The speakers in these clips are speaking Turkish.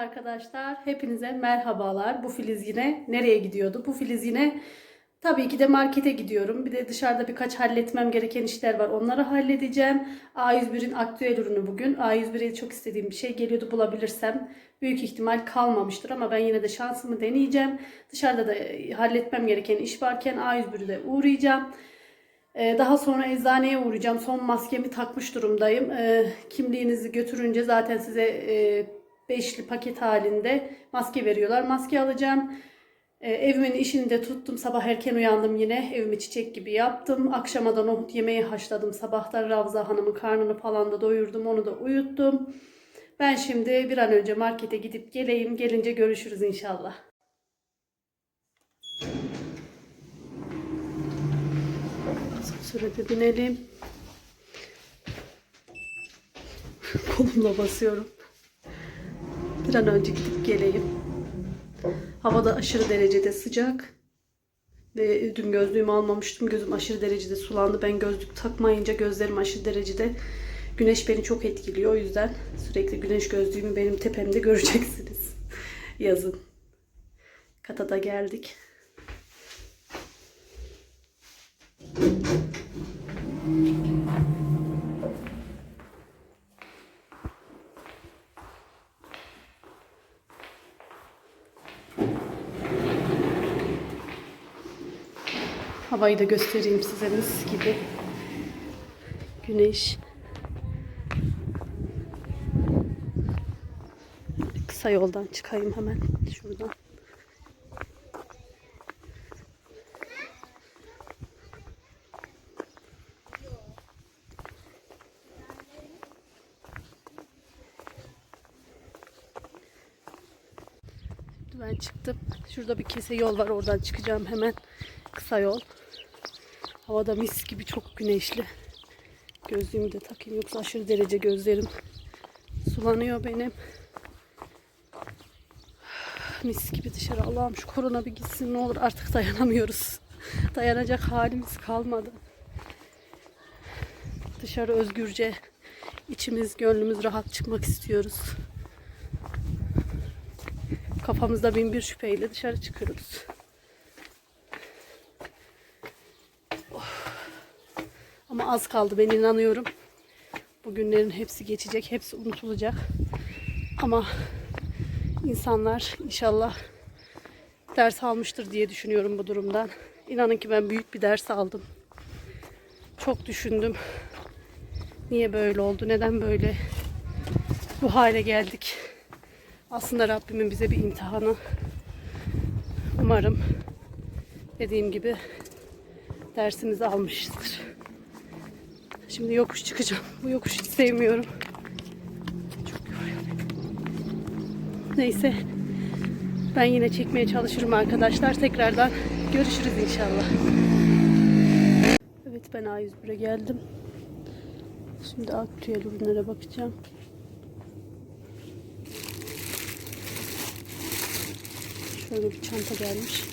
arkadaşlar, hepinize merhabalar. Bu Filiz yine nereye gidiyordu? Bu Filiz yine tabii ki de markete gidiyorum. Bir de dışarıda birkaç halletmem gereken işler var. Onları halledeceğim. A101'in aktüel ürünü bugün. A101'e çok istediğim bir şey geliyordu bulabilirsem. Büyük ihtimal kalmamıştır ama ben yine de şansımı deneyeceğim. Dışarıda da e, halletmem gereken iş varken A101'de uğrayacağım. Ee, Daha sonra eczaneye uğrayacağım. Son maskemi takmış durumdayım. Ee, Kimliğinizi götürünce zaten size e, beşli paket halinde maske veriyorlar. Maske alacağım. Ee, Evimin işini de tuttum. Sabah erken uyandım yine. Evimi çiçek gibi yaptım. Akşama da nohut yemeği haşladım. Sabahtan Ravza Hanım'ın karnını falan da doyurdum. Onu da uyuttum. Ben şimdi bir an önce markete gidip geleyim. Gelince görüşürüz inşallah. Sürede binelim. Kolumla basıyorum. Bir an önce gidip geleyim. Havada aşırı derecede sıcak. Ve dün gözlüğümü almamıştım. Gözüm aşırı derecede sulandı. Ben gözlük takmayınca gözlerim aşırı derecede güneş beni çok etkiliyor. O yüzden sürekli güneş gözlüğümü benim tepemde göreceksiniz. Yazın. Kata da geldik. Havayı da göstereyim size mis gibi. Güneş. Kısa yoldan çıkayım hemen şuradan. Ben çıktım. Şurada bir kese yol var. Oradan çıkacağım hemen. Kısa yol. Havada mis gibi çok güneşli. Gözlüğümü de takayım yoksa aşırı derece gözlerim sulanıyor benim. Mis gibi dışarı. Allah'ım şu korona bir gitsin ne olur artık dayanamıyoruz. Dayanacak halimiz kalmadı. Dışarı özgürce içimiz gönlümüz rahat çıkmak istiyoruz. Kafamızda bin bir şüpheyle dışarı çıkıyoruz. Az kaldı ben inanıyorum. Bu günlerin hepsi geçecek, hepsi unutulacak. Ama insanlar inşallah ders almıştır diye düşünüyorum bu durumdan. İnanın ki ben büyük bir ders aldım. Çok düşündüm. Niye böyle oldu? Neden böyle bu hale geldik? Aslında Rabbimin bize bir imtihanı. Umarım dediğim gibi dersimizi almışızdır. Şimdi yokuş çıkacağım. Bu yokuş hiç sevmiyorum. Çok yoruyor. Neyse. Ben yine çekmeye çalışırım arkadaşlar. Tekrardan görüşürüz inşallah. Evet ben A101'e geldim. Şimdi aktüel ürünlere bakacağım. Şöyle bir çanta gelmiş.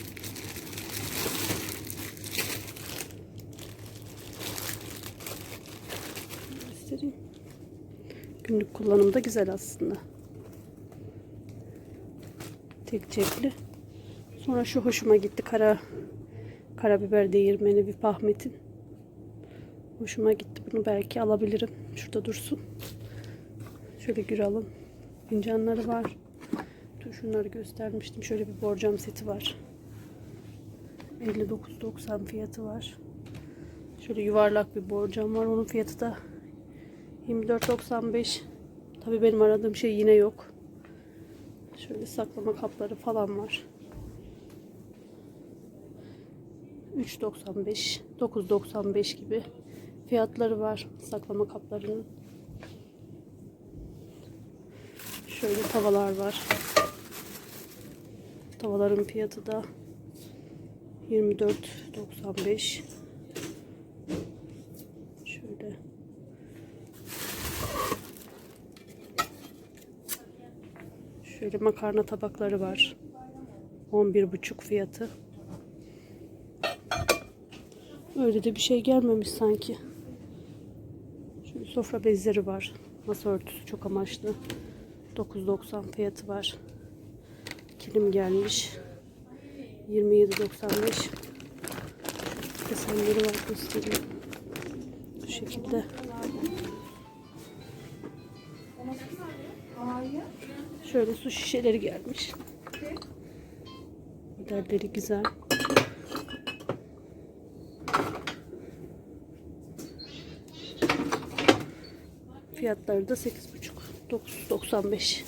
göstereyim. Günlük kullanımda güzel aslında. Tek cepli. Sonra şu hoşuma gitti. Kara karabiber değirmeni bir pahmetin. Hoşuma gitti. Bunu belki alabilirim. Şurada dursun. Şöyle gür alın. Fincanları var. Dur şunları göstermiştim. Şöyle bir borcam seti var. 59.90 fiyatı var. Şöyle yuvarlak bir borcam var. Onun fiyatı da 24.95 Tabii benim aradığım şey yine yok. Şöyle saklama kapları falan var. 3.95 9.95 gibi fiyatları var saklama kaplarının. Şöyle tavalar var. Tavaların fiyatı da 24.95 Şöyle Şöyle makarna tabakları var. 11,5 fiyatı. Öyle de bir şey gelmemiş sanki. Şöyle sofra bezleri var. Masa örtüsü çok amaçlı. 9.90 fiyatı var. Kilim gelmiş. 27.95 desenleri var göstereyim. Bu şekilde. Şöyle su şişeleri gelmiş. Modelleri güzel. Fiyatları da 8,5 995.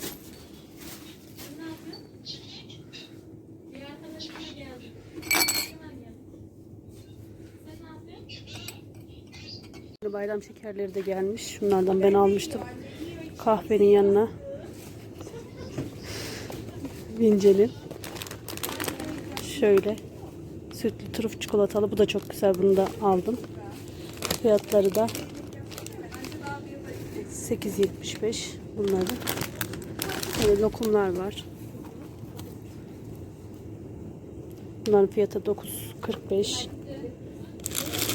Bayram şekerleri de gelmiş. Şunlardan ben almıştım. Kahvenin yanına. Vincel'in. Şöyle. Sütlü trüf çikolatalı. Bu da çok güzel. Bunu da aldım. Fiyatları da 8.75 bunları. Böyle lokumlar var. Bunların fiyatı 9.45.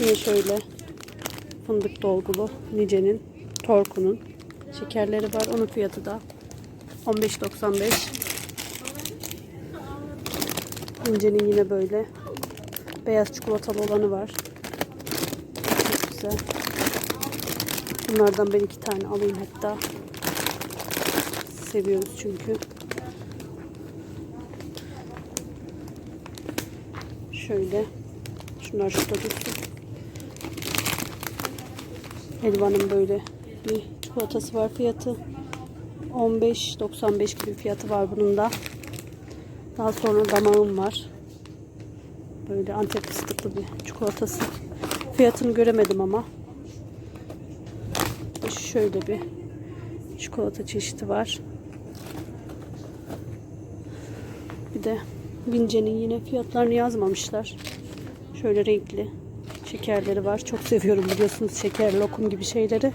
Yine şöyle fındık dolgulu Nice'nin Torku'nun şekerleri var. Onun fiyatı da 15.95. Nice'nin yine böyle beyaz çikolatalı olanı var. Çok güzel. Bunlardan ben iki tane alayım hatta. Seviyoruz çünkü. Şöyle. Şunlar şurada dursun. Helvanın böyle bir çikolatası var. Fiyatı 15.95 gibi fiyatı var bunun da. Daha sonra damağım var. Böyle antep fıstıklı bir çikolatası. Fiyatını göremedim ama. Şöyle bir çikolata çeşidi var. Bir de Bince'nin yine fiyatlarını yazmamışlar. Şöyle renkli şekerleri var. Çok seviyorum biliyorsunuz şeker, lokum gibi şeyleri.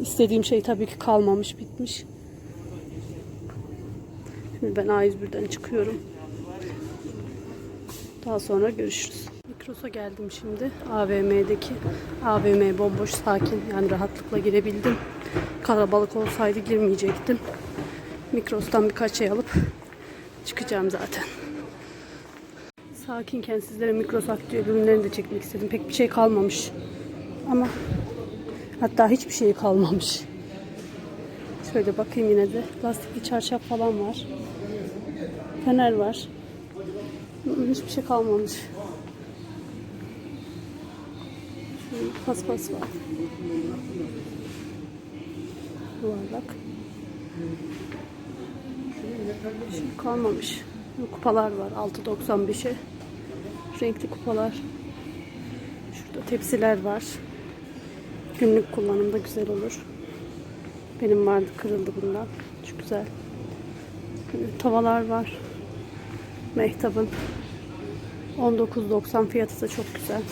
İstediğim şey tabii ki kalmamış, bitmiş. Şimdi ben A101'den çıkıyorum. Daha sonra görüşürüz. Mikros'a geldim şimdi. AVM'deki. AVM bomboş, sakin. Yani rahatlıkla girebildim. Kalabalık olsaydı girmeyecektim. Mikros'tan birkaç şey alıp çıkacağım zaten. Sakinken sizlere Mikros aktüel ürünlerini de çekmek istedim. Pek bir şey kalmamış. Ama hatta hiçbir şey kalmamış. Şöyle bakayım yine de. Lastikli çarşaf falan var. Fener var. Hiçbir şey kalmamış. Paspas var. Yuvarlak. Şey kalmamış. Kupalar var 6.95'e. Renkli kupalar. Şurada tepsiler var. Günlük kullanımda güzel olur. Benim vardı kırıldı bundan. Çok güzel. Tavalar var. Mehtap'ın 19.90 fiyatı da çok güzel.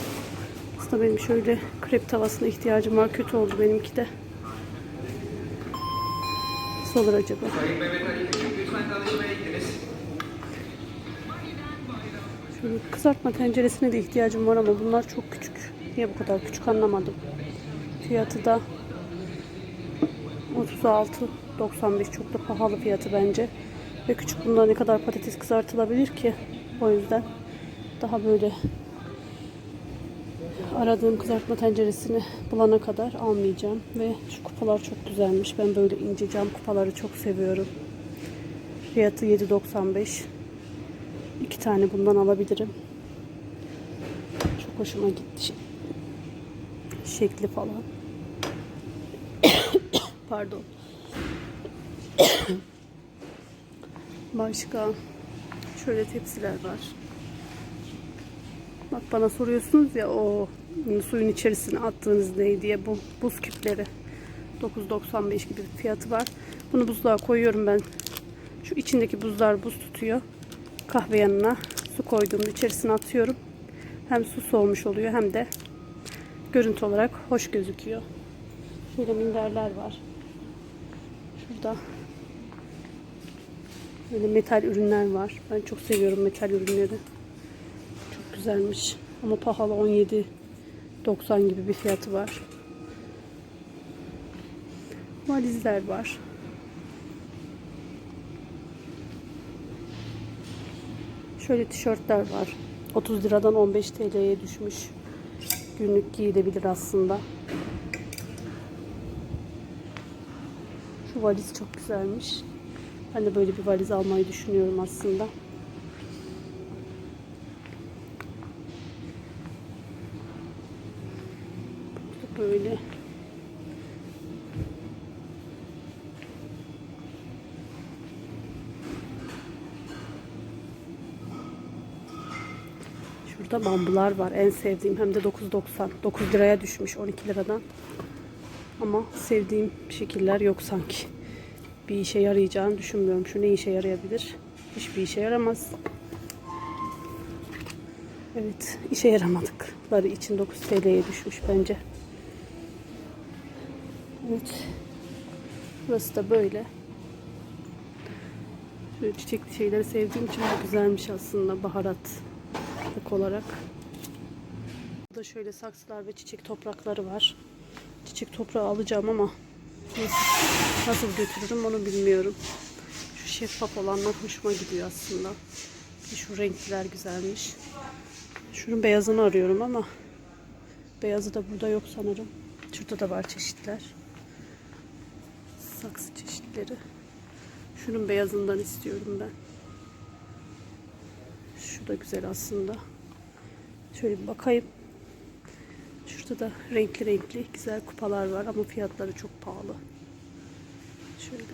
Aslında benim şöyle krep tavasına ihtiyacım var. Kötü oldu benimki de. Nasıl olur acaba? Şöyle kızartma tenceresine de ihtiyacım var ama bunlar çok küçük. Niye bu kadar küçük anlamadım. Fiyatı da 36.95 çok da pahalı fiyatı bence. Ve küçük bunda ne kadar patates kızartılabilir ki? O yüzden daha böyle aradığım kızartma tenceresini bulana kadar almayacağım. Ve şu kupalar çok güzelmiş. Ben böyle ince cam kupaları çok seviyorum. Fiyatı 7.95. İki tane bundan alabilirim. Çok hoşuma gitti. Şekli falan. Pardon. Başka şöyle tepsiler var. Bak bana soruyorsunuz ya o suyun içerisine attığınız ne diye bu buz küpleri 9.95 gibi fiyatı var. Bunu buzluğa koyuyorum ben. Şu içindeki buzlar buz tutuyor. Kahve yanına su koyduğumda içerisine atıyorum. Hem su soğumuş oluyor hem de görüntü olarak hoş gözüküyor. Şöyle minderler var. Burada böyle metal ürünler var. Ben çok seviyorum metal ürünleri. Çok güzelmiş. Ama pahalı 17.90 gibi bir fiyatı var. Valizler var. Şöyle tişörtler var. 30 liradan 15 TL'ye düşmüş. Günlük giyilebilir aslında. Valiz çok güzelmiş. Ben de böyle bir valiz almayı düşünüyorum aslında. Böyle. Şurada bambular var. En sevdiğim hem de 9.90. 9 liraya düşmüş 12 liradan. Ama sevdiğim şekiller yok sanki. Bir işe yarayacağını düşünmüyorum. Şu ne işe yarayabilir? Hiçbir işe yaramaz. Evet, işe yaramadıkları için 9 TL'ye düşmüş bence. Evet. Burası da böyle. Şöyle çiçekli şeyleri sevdiğim için bu güzelmiş aslında baharat olarak. Burada şöyle saksılar ve çiçek toprakları var. Çiçek toprağı alacağım ama nasıl, nasıl götürürüm onu bilmiyorum. Şu şeffaf olanlar hoşuma gidiyor aslında. Şu renkler güzelmiş. Şunun beyazını arıyorum ama beyazı da burada yok sanırım. Şurada da var çeşitler. Saksı çeşitleri. Şunun beyazından istiyorum ben. Şu da güzel aslında. Şöyle bir bakayım. Şurada da renkli renkli güzel kupalar var ama fiyatları çok pahalı. Şöyle.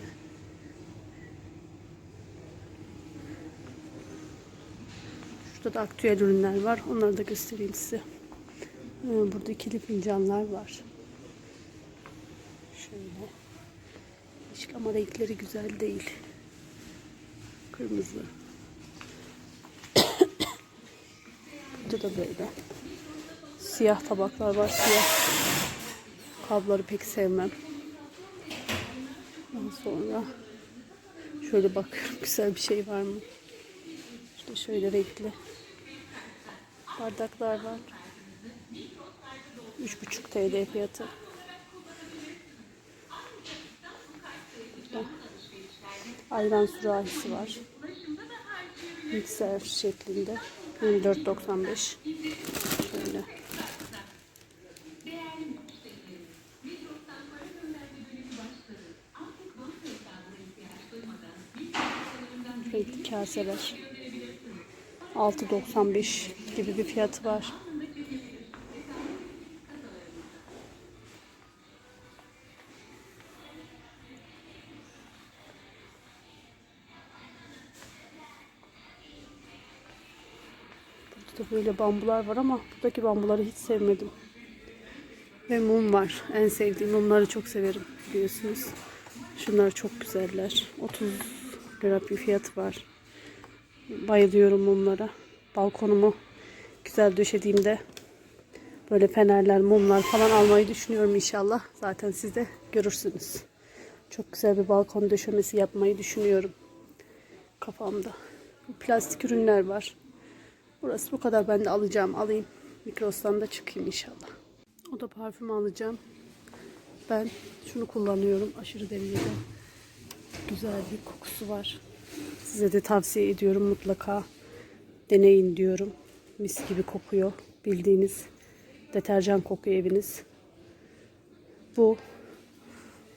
Şurada da aktüel ürünler var. Onları da göstereyim size. Ee, Burada ikili fincanlar var. Şöyle. Hiç ama renkleri güzel değil. Kırmızı. Burada da böyle. Siyah tabaklar var. Siyah kabları pek sevmem. Ondan sonra şöyle bakıyorum güzel bir şey var mı? İşte şöyle renkli bardaklar var. 3,5 TL fiyatı. Burada ayran sürahisi var. Mikser şeklinde. 24.95 Şöyle. Renkli kaseler. 6.95 gibi bir fiyatı var. Burada böyle bambular var ama buradaki bambuları hiç sevmedim. Ve mum var. En sevdiğim mumları çok severim biliyorsunuz. Şunlar çok güzeller. 30 lira bir fiyatı var. Bayılıyorum mumlara. Balkonumu güzel döşediğimde böyle fenerler, mumlar falan almayı düşünüyorum inşallah. Zaten siz de görürsünüz. Çok güzel bir balkon döşemesi yapmayı düşünüyorum. Kafamda. Plastik ürünler var. Burası bu kadar ben de alacağım. Alayım. Mikros'tan da çıkayım inşallah. O da parfüm alacağım. Ben şunu kullanıyorum. Aşırı derecede güzel bir kokusu var. Size de tavsiye ediyorum mutlaka. Deneyin diyorum. Mis gibi kokuyor. Bildiğiniz deterjan kokuyor eviniz. Bu.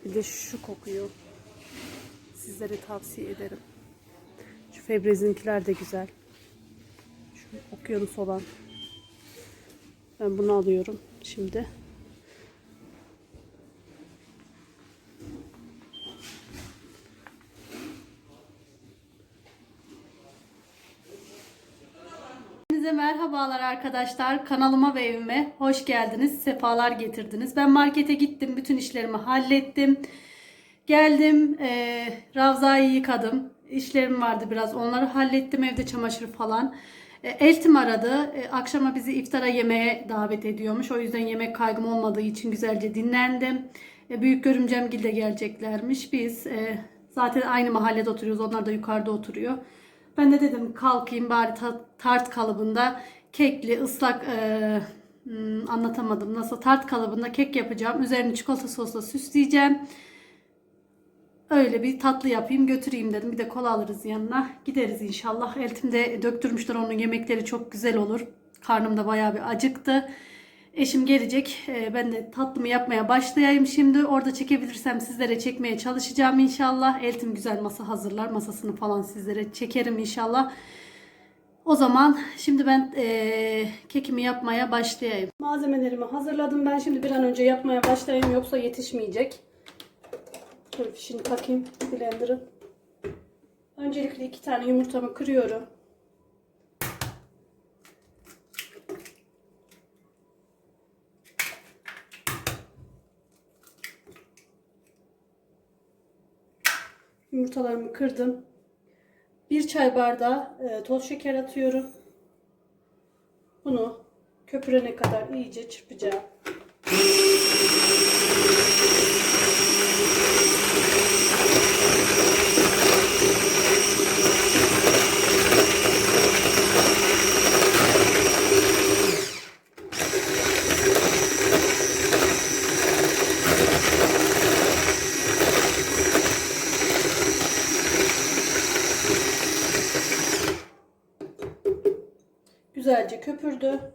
Bir de şu kokuyor. Sizlere tavsiye ederim. Şu Febrez'inkiler de güzel. Şu okyanus olan. Ben bunu alıyorum şimdi. Hepinize merhabalar arkadaşlar. Kanalıma ve evime hoş geldiniz. Sefalar getirdiniz. Ben markete gittim. Bütün işlerimi hallettim. Geldim. E, Ravza'yı yıkadım. İşlerim vardı biraz. Onları hallettim. Evde çamaşır falan. E, Eltim aradı. E, akşama bizi iftara yemeğe davet ediyormuş. O yüzden yemek kaygım olmadığı için güzelce dinlendim. E, büyük görümcemgil de geleceklermiş. Biz e, zaten aynı mahallede oturuyoruz. Onlar da yukarıda oturuyor. Ben de dedim kalkayım bari ta- tart kalıbında kekli ıslak e, hmm, anlatamadım nasıl tart kalıbında kek yapacağım. Üzerini çikolata sosla süsleyeceğim. Öyle bir tatlı yapayım götüreyim dedim. Bir de kola alırız yanına. Gideriz inşallah. Eltimde döktürmüşler onun yemekleri çok güzel olur. Karnım da bayağı bir acıktı. Eşim gelecek. Ee, Ben de tatlımı yapmaya başlayayım şimdi. Orada çekebilirsem sizlere çekmeye çalışacağım inşallah. Eltim güzel masa hazırlar. Masasını falan sizlere çekerim inşallah. O zaman şimdi ben eee, kekimi yapmaya başlayayım. Malzemelerimi hazırladım. Ben şimdi bir an önce yapmaya başlayayım yoksa yetişmeyecek. Şöyle fişini takayım blender'ın. Öncelikle iki tane yumurtamı kırıyorum. Yumurtalarımı kırdım. Bir çay bardağı e, toz şeker atıyorum. Bunu köpürene kadar iyice çırpacağım. Güzelce köpürdü.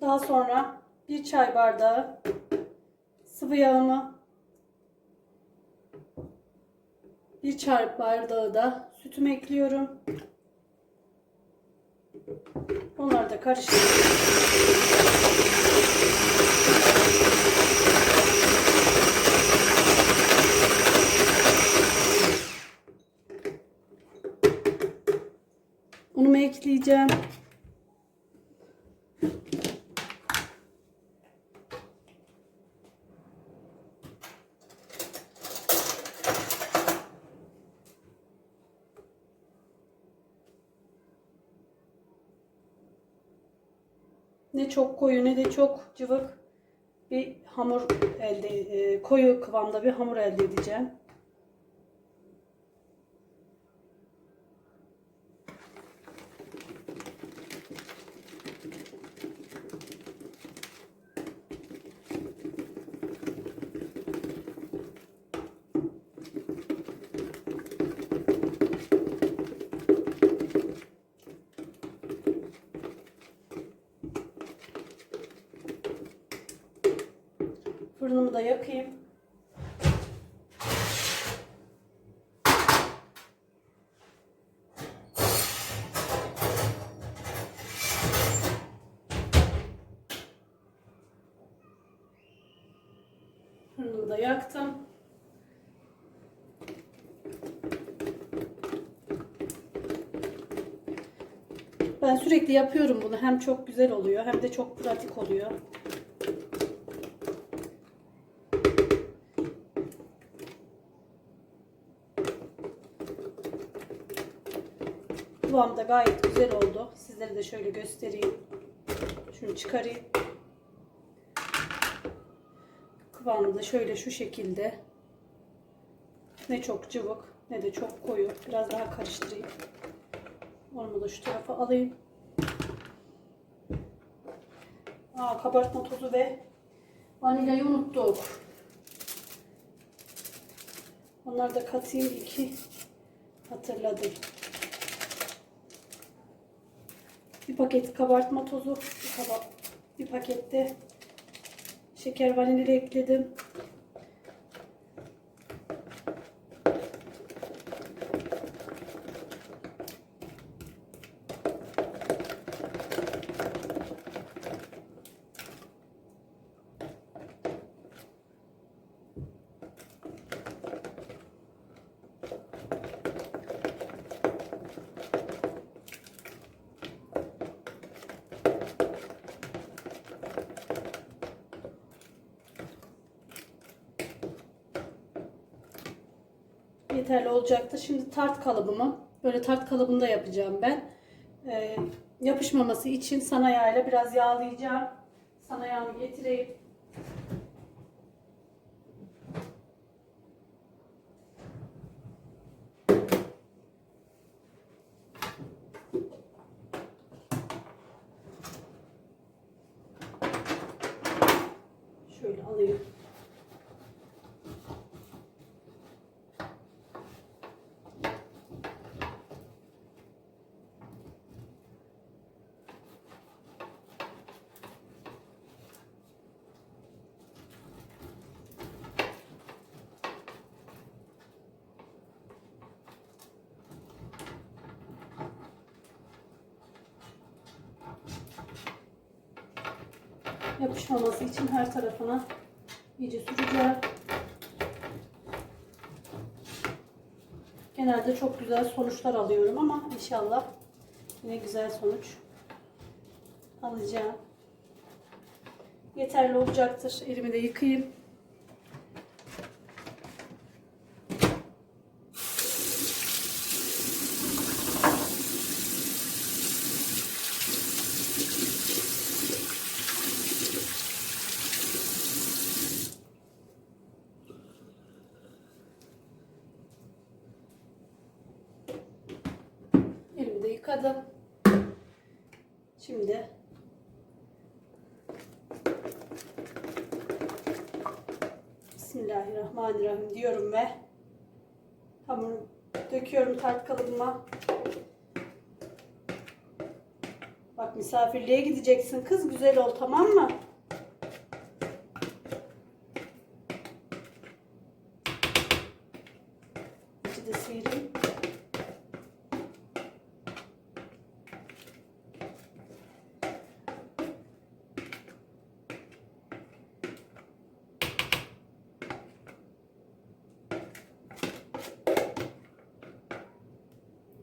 Daha sonra bir çay bardağı sıvı yağımı çay bardağı da sütümü ekliyorum. Onları da karıştırıyorum. Unumu ekleyeceğim. Ne çok koyu ne de çok cıvık bir hamur elde e, koyu kıvamda bir hamur elde edeceğim. Fırınımı da yakayım. Fırınımı da yaktım. Ben sürekli yapıyorum bunu. Hem çok güzel oluyor hem de çok pratik oluyor. Kıvam da gayet güzel oldu. Sizlere de şöyle göstereyim. Şunu çıkarayım. Kıvamı da şöyle şu şekilde. Ne çok cıvık ne de çok koyu. Biraz daha karıştırayım. Onu da şu tarafa alayım. Aa, kabartma tozu ve vanilyayı unuttuk. Onları da katayım iyi ki hatırladım. Bir paket kabartma tozu, bir, kaba, bir pakette şeker vanilya ekledim. Yeterli olacaktır. Şimdi tart kalıbımı böyle tart kalıbında yapacağım ben. Ee, yapışmaması için sana biraz yağlayacağım. Sana yağını getireyim. Şöyle alayım. Yapışmaması için her tarafına iyice süreceğim. Genelde çok güzel sonuçlar alıyorum ama inşallah yine güzel sonuç alacağım. Yeterli olacaktır. Elimi de yıkayayım. Elimi de yıkadım. Şimdi Bismillahirrahmanirrahim diyorum ve hamuru döküyorum tart kalıbıma. Bak misafirliğe gideceksin kız güzel ol tamam mı?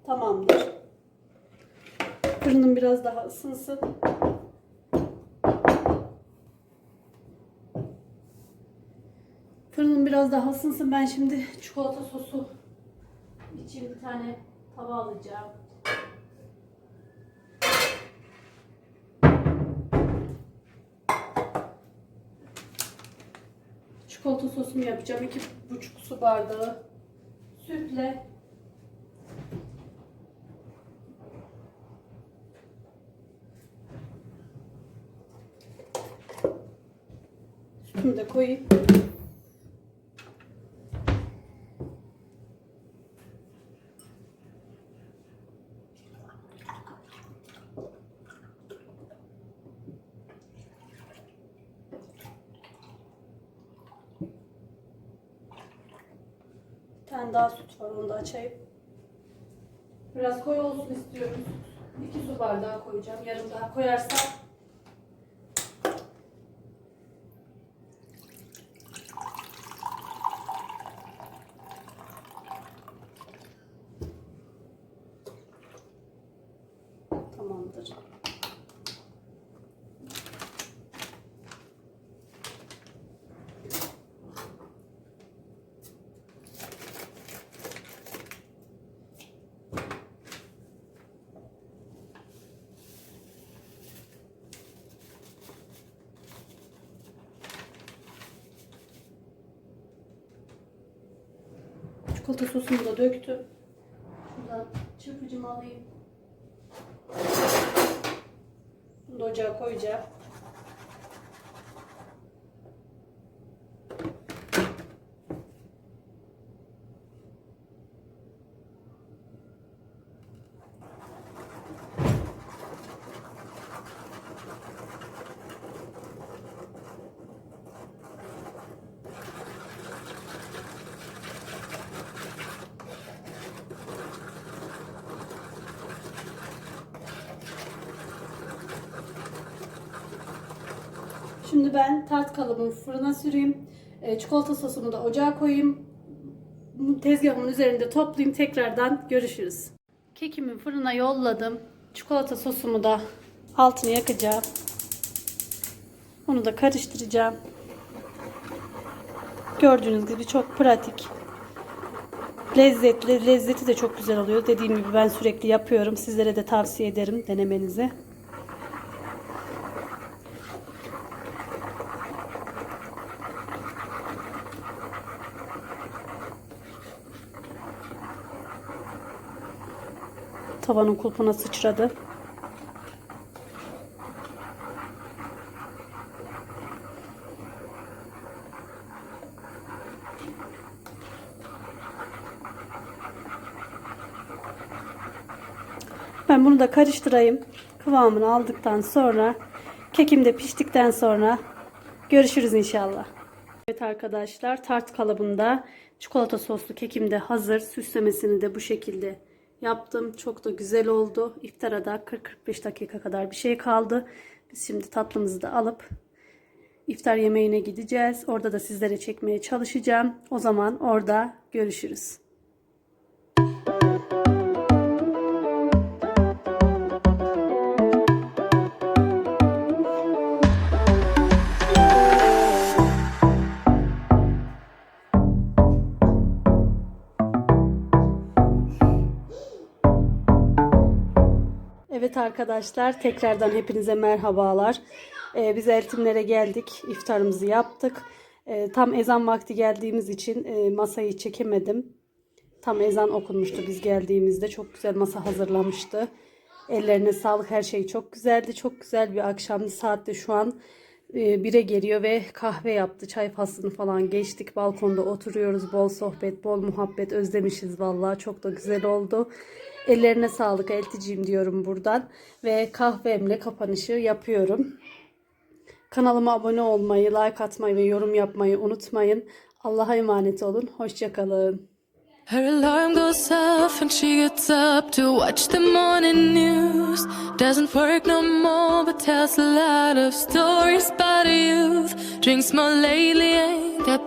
Tamamdır. Fırınım biraz daha ısınsın. Fırınım biraz daha ısınsın. Ben şimdi çikolata sosu için bir tane tava alacağım. Çikolata sosumu yapacağım. iki buçuk su bardağı sütle Sütümü de koyayım. Daha süt var onu da açayım. Biraz koyu olsun istiyorum. İki su bardağı koyacağım. Yarım daha koyarsam Tamamdır. Çikolata sosunu da döktüm. Şuradan çırpıcımı alayım. Bunu da ocağa koyacağım. Şimdi ben tart kalıbımı fırına süreyim. E, çikolata sosumu da ocağa koyayım. Tezgahımın üzerinde toplayayım. Tekrardan görüşürüz. Kekimi fırına yolladım. Çikolata sosumu da altını yakacağım. Onu da karıştıracağım. Gördüğünüz gibi çok pratik. Lezzetli, lezzeti de çok güzel oluyor. Dediğim gibi ben sürekli yapıyorum. Sizlere de tavsiye ederim denemenizi. Tavanın kulpuna sıçradı. Ben bunu da karıştırayım. Kıvamını aldıktan sonra kekim de piştikten sonra görüşürüz inşallah. Evet arkadaşlar tart kalıbında çikolata soslu kekim de hazır. Süslemesini de bu şekilde yaptım. Çok da güzel oldu. İftara da 40-45 dakika kadar bir şey kaldı. Biz şimdi tatlımızı da alıp iftar yemeğine gideceğiz. Orada da sizlere çekmeye çalışacağım. O zaman orada görüşürüz. Evet arkadaşlar tekrardan hepinize merhabalar. Ee, biz Eltimlere geldik. iftarımızı yaptık. Ee, tam ezan vakti geldiğimiz için e, masayı çekemedim. Tam ezan okunmuştu biz geldiğimizde. Çok güzel masa hazırlamıştı. Ellerine sağlık her şey çok güzeldi. Çok güzel bir akşamdı. Saat de şu an e, bire geliyor ve kahve yaptı. Çay faslını falan geçtik. Balkonda oturuyoruz. Bol sohbet, bol muhabbet özlemişiz vallahi. Çok da güzel oldu. Ellerine sağlık elticiyim diyorum buradan. Ve kahvemle kapanışı yapıyorum. Kanalıma abone olmayı, like atmayı ve yorum yapmayı unutmayın. Allah'a emanet olun. Hoşçakalın. Her alarm goes off and she gets up to watch the morning news. Doesn't work no more, but tells a lot of stories about her. Drinks more lately, ain't that